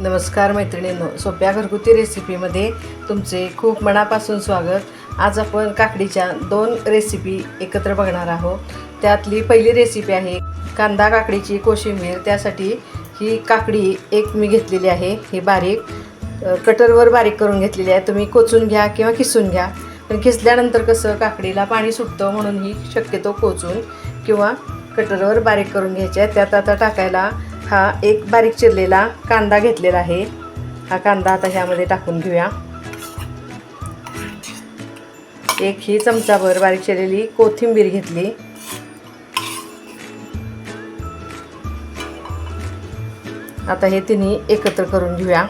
नमस्कार मैत्रिणींनो सोप्या घरगुती रेसिपीमध्ये तुमचे खूप मनापासून स्वागत. आज आपण काकडीच्या दोन रेसिपी एकत्र बघणार आहोत. त्यातली पहिली रेसिपी आहे कांदा काकडीची कोशिंबीर. त्यासाठी ही काकडी एक मी घेतलेली आहे ही बारीक. कटरवर बारीक करून घेतलेली आहे. तुम्ही कोचून घ्या किंवा किसून घ्या. पण किसल्यानंतर कसं काकडीला पाणी सुटतं म्हणून ही शक्यतो कोचून किंवा कटरवर बारीक करून घ्यायची आहे. त्यात आता टाकायला हा एक बारीक चिरलेला कांदा घेतलेला आहे. हा कांदा आता ह्यामध्ये टाकून घेऊया. एक ही चमचाभर बारीक चिरलेली कोथिंबीर घेतली. आता हे तिन्ही एकत्र करून घेऊया.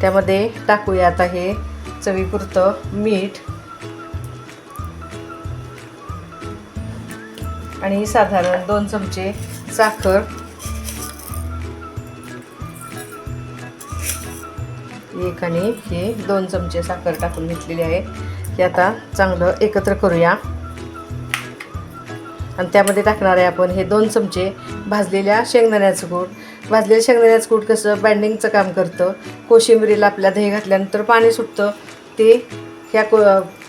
त्यामध्ये टाकूया आता हे चवीपुरतं मीठ. आणि साधारण दोन चमचे साखर. एक आणि हे दोन चमचे साखर टाकून घेतलेली आहे. हे आता चांगलं एकत्र करूया. आणि त्यामध्ये टाकणार आहे आपण हे दोन चमचे भाजलेल्या शेंगदाण्याचं कूट. भाजलेल्या शेंगदाण्याचं कूट कसं बँडिंगचं काम करतं. कोशिंबिरीला आपल्या दही घातल्यानंतर पाणी सुटतं. ते ह्या को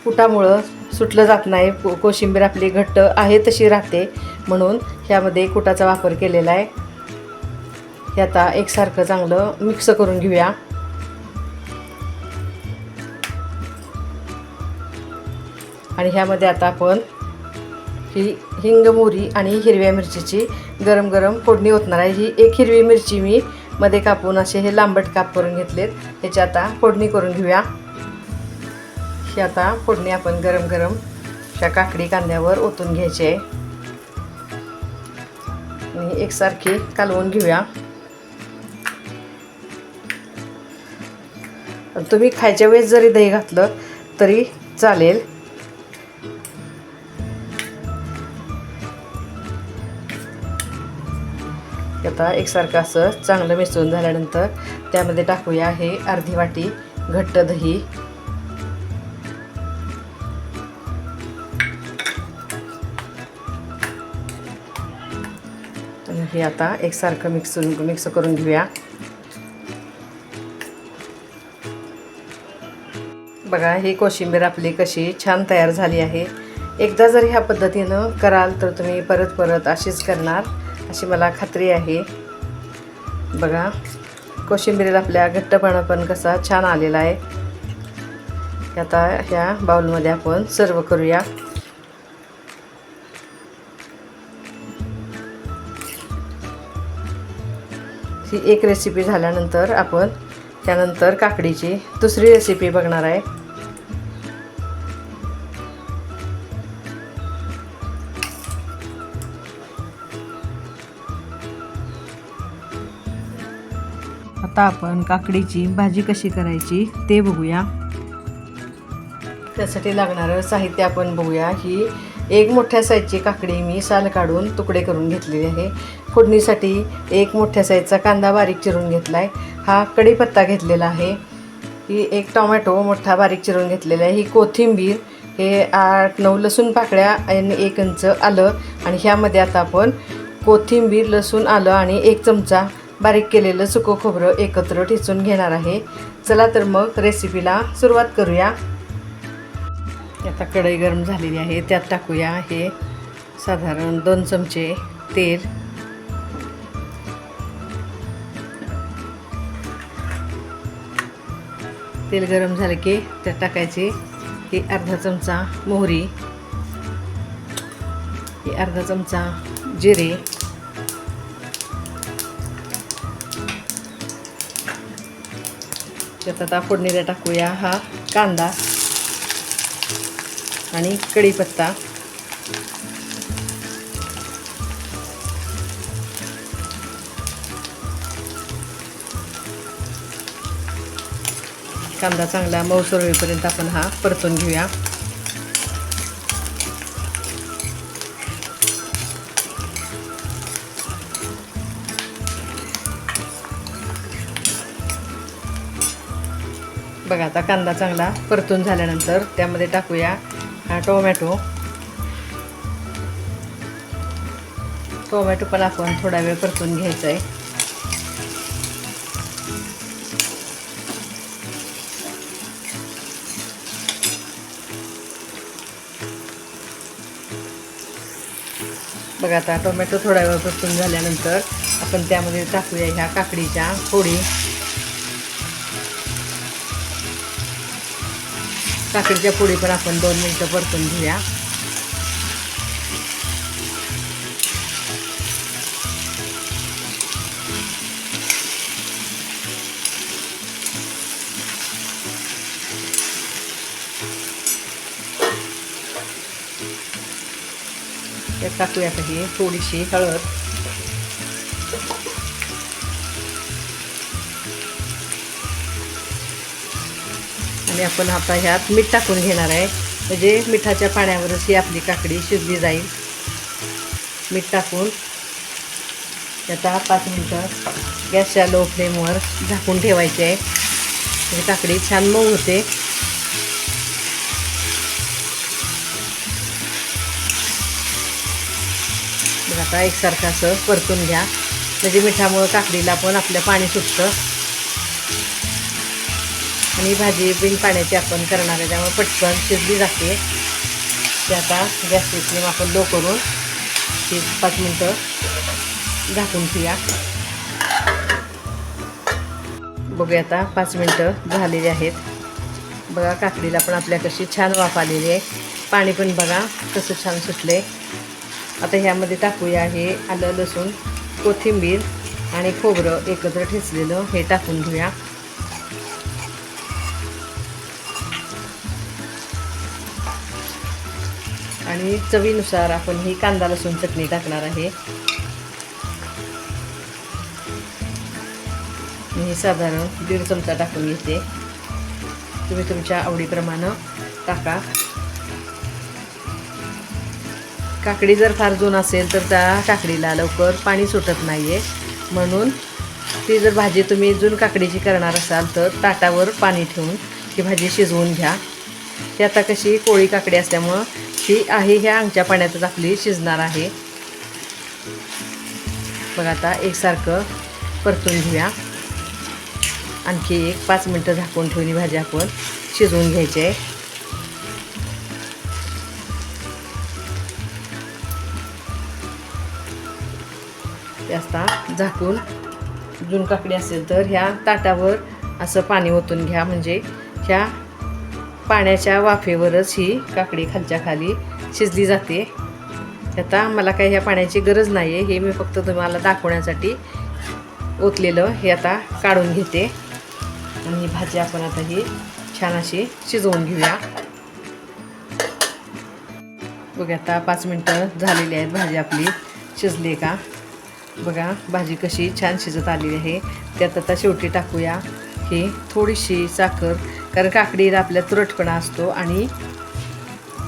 कुटामुळं सुटलं जात नाही. कोशिंबीर आपली घट्ट आहे तशी राहते म्हणून ह्यामध्ये कुटाचा वापर केलेला आहे. हे आता एकसारखं चांगलं मिक्स करून घेऊया. आणि ह्यामध्ये आता आपण ही हिंग मोहरी आणि हिरव्या मिरचीची गरम गरम फोडणी होतणार आहे. ही एक हिरवी मिरची मी मध्ये कापून असे हे लांबट काप करून घेतलेत. ह्याची आता फोडणी करून घेऊया. ही आता फोडणी आपण गरम गरम त्या काकडी कांद्यावर ओतून घ्यायची. आहे आणि एकसारखी कालवून घेऊया. तुम्ही खायच्या वेळेस जरी दही घातलं तरी चालेल. आता एकसारखं असं चांगलं मिसळून झाल्यानंतर त्यामध्ये टाकूया हे अर्धी वाटी घट्ट दही. हे आता एकसारखं मिक्स मिक्स करून घेऊया. बघा ही कोशिंबीर आपली कशी छान तयार झाली आहे. एकदा जर ह्या पद्धतीनं कराल तर तुम्ही परत परत अशीच करणार अशी मला खात्री आहे. बघा कोशिंबीरीला आपल्या घट्टपणा पण कसा छान आलेला आहे. आता ह्या बाउलमध्ये आपण सर्व करूया. ही एक रेसिपी झाल्यानंतर आपण त्यानंतर काकडीची दुसरी रेसिपी बघणार आहे. आता आपण काकडीची भाजी कशी करायची ते बघूया. त्यासाठी लागणारं साहित्य आपण बघूया. ही एक मोठ्या साईजची काकडी मी साल काढून तुकडे करून घेतलेली आहे. फोडणीसाठी एक मोठ्या साईजचा कांदा बारीक चिरून घेतला आहे हा कढीपत्ता घेतलेला आहे. ही एक टोमॅटो मोठा बारीक चिरून घेतलेला आहे. ही कोथिंबीर हे आठ नऊ लसूण पाकळ्या आणि एक इंच आलं. आणि ह्यामध्ये आता आपण कोथिंबीर लसूण आलं आणि एक चमचा बारीक केलेलं सुकं खोबरं एकत्र ठेचून घेणार आहे. चला तर मग रेसिपीला सुरुवात करूया. आता कढई गरम झालेली आहे. त्यात टाकूया हे साधारण दोन चमचे तेल. तेल गरम झालं की त्यात टाकायचे हे अर्धा चमचा मोहरी हे अर्धा चमचा जिरे त्यात आता फोडणीला टाकूया हा कांदा आणि कढीपत्ता. कांदा चांगला मऊसूर होईपर्यंत आपण हा परतून घेऊया. बघा आता कांदा चांगला परतून झाल्यानंतर त्यामध्ये टाकूया हा टोमॅटो. टोमॅटो पण आपण थोडा वेळ परतून घ्यायचा आहे बघा आता टोमॅटो थोडा वेळ परतून झाल्यानंतर आपण त्यामध्ये टाकूया ह्या काकडीच्या फोडी. काकडीच्या फोडी पण आपण दोन मिनटं परतून घेऊया. त्यात टाकूया थोडीशी हळद. आणि आपण आता ह्यात मीठ टाकून घेणार आहे. म्हणजे मिठाच्या पाण्यावरच ही आपली काकडी शिजली जाईल. मीठ टाकून त्याचा पाच मिनटं गॅसच्या लो फ्लेमवर झाकून ठेवायची आहे. म्हणजे काकडी छान मऊ होते. आता एकसारखं असं परतून घ्या. म्हणजे मिठामुळं काकडीला पण आपलं पाणी सुटतं. आणि भाजी बिन पाण्याची आपण करणार आहे त्यामुळे पटकन शिजली जाते. ते आता गॅसची फ्लेम आपण लो करून ती पाच मिनटं झाकून ठेवूया. बघूया आता पाच मिनटं झालेली आहेत. बघा काकडीला पण आपल्या कशी छान वाफ आलेली आहे. पाणी पण बघा कसं छान सुटले आता ह्यामध्ये टाकूया हे आलं लसूण कोथिंबीर आणि खोबरं एकत्र ठेचलेलं हे टाकून घेऊया. आणि चवीनुसार आपण ही कांदा लसूण चटणी टाकणार आहे. मी हे साधारण दीड चमचा टाकून घेते. तुम्ही तुमच्या आवडीप्रमाणे टाका. काकडी जर फार जुन असेल तर त्या काकडीला लवकर पाणी सुटत नाही आहे म्हणून ती जर भाजी तुम्ही जून काकडीची करणार असाल तर ताटावर पाणी ठेवून ती भाजी शिजवून घ्या. ती आता कशी कोळी काकडी असल्यामुळं ती आहे ह्या अंगच्या पाण्यातच आपली शिजणार आहे. बघा आता एकसारखं परतून घेऊया. आणखी एक पाच मिनटं झाकून ठेवली भाजी आपण. शिजवून घ्यायची आहे. ते असता झाकून जुन काकडी असेल तर ह्या ताटावर असं पाणी ओतून घ्या. म्हणजे ह्या पाण्याच्या वाफेवरच ही काकडी खालच्या खाली शिजली जाते. आता मला काही ह्या पाण्याची गरज नाही आहे हे मी फक्त तुम्हाला दाखवण्यासाठी ओतलेलं हे आता काढून घेते. आणि ही भाजी आपण आता ही छान अशी शिजवून घेऊया. बघा आता पाच मिनटं झालेली आहेत भाजी आपली. शिजली का? बघा भाजी कशी छान शिजत आलेली आहे. त्यात आता शेवटी टाकूया ही थोडीशी साखर. कारण काकडीला आपल्या तुरटपणा असतो आणि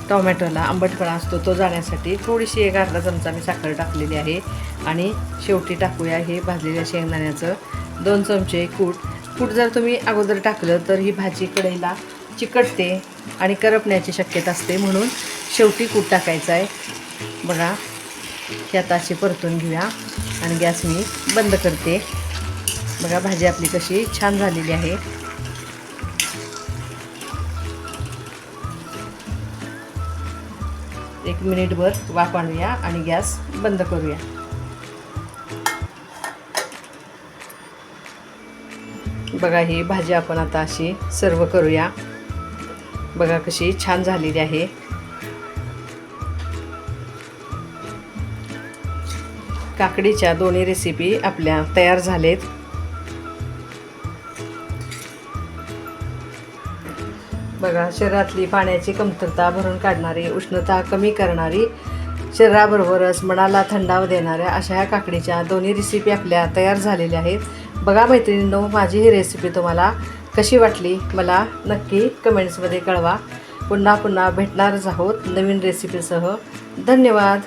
टोमॅटोला आंबटपणा असतो तो जाण्यासाठी थोडीशी एक अर्धा चमचा मी साखर टाकलेली आहे. आणि शेवटी टाकूया हे भाजलेल्या शेंगदाण्याचं दोन चमचे कूट. कूट जर तुम्ही अगोदर टाकलं तर ही भाजी कढईला चिकटते आणि करपण्याची शक्यता असते म्हणून शेवटी कूट टाकायचं आहे. बघा ही आता अशी परतून घेऊया. आणि गॅस मी बंद करते. बघा भाजी आपली कशी छान झालेली आहे. एक मिनिटभर वाफ आणूया आणि गॅस बंद करूया. बघा ही भाजी आपण आता अशी सर्व करूया. बघा कशी छान झालेली आहे. काकडीच्या दोन्ही रेसिपी आपल्या तयार झालेत. बघा शरीरातली पाण्याची कमतरता भरून काढणारी उष्णता कमी करणारी शरीराबरोबरच मनाला थंडाव देणाऱ्या अशा ह्या काकडीच्या दोन्ही रेसिपी आपल्या तयार झालेल्या आहेत. बघा मैत्रिणींनो माझी ही रेसिपी तुम्हाला कशी वाटली? मला नक्की कमेंट्समध्ये कळवा. पुन्हा पुन्हा भेटणारच आहोत नवीन रेसिपीसह धन्यवाद!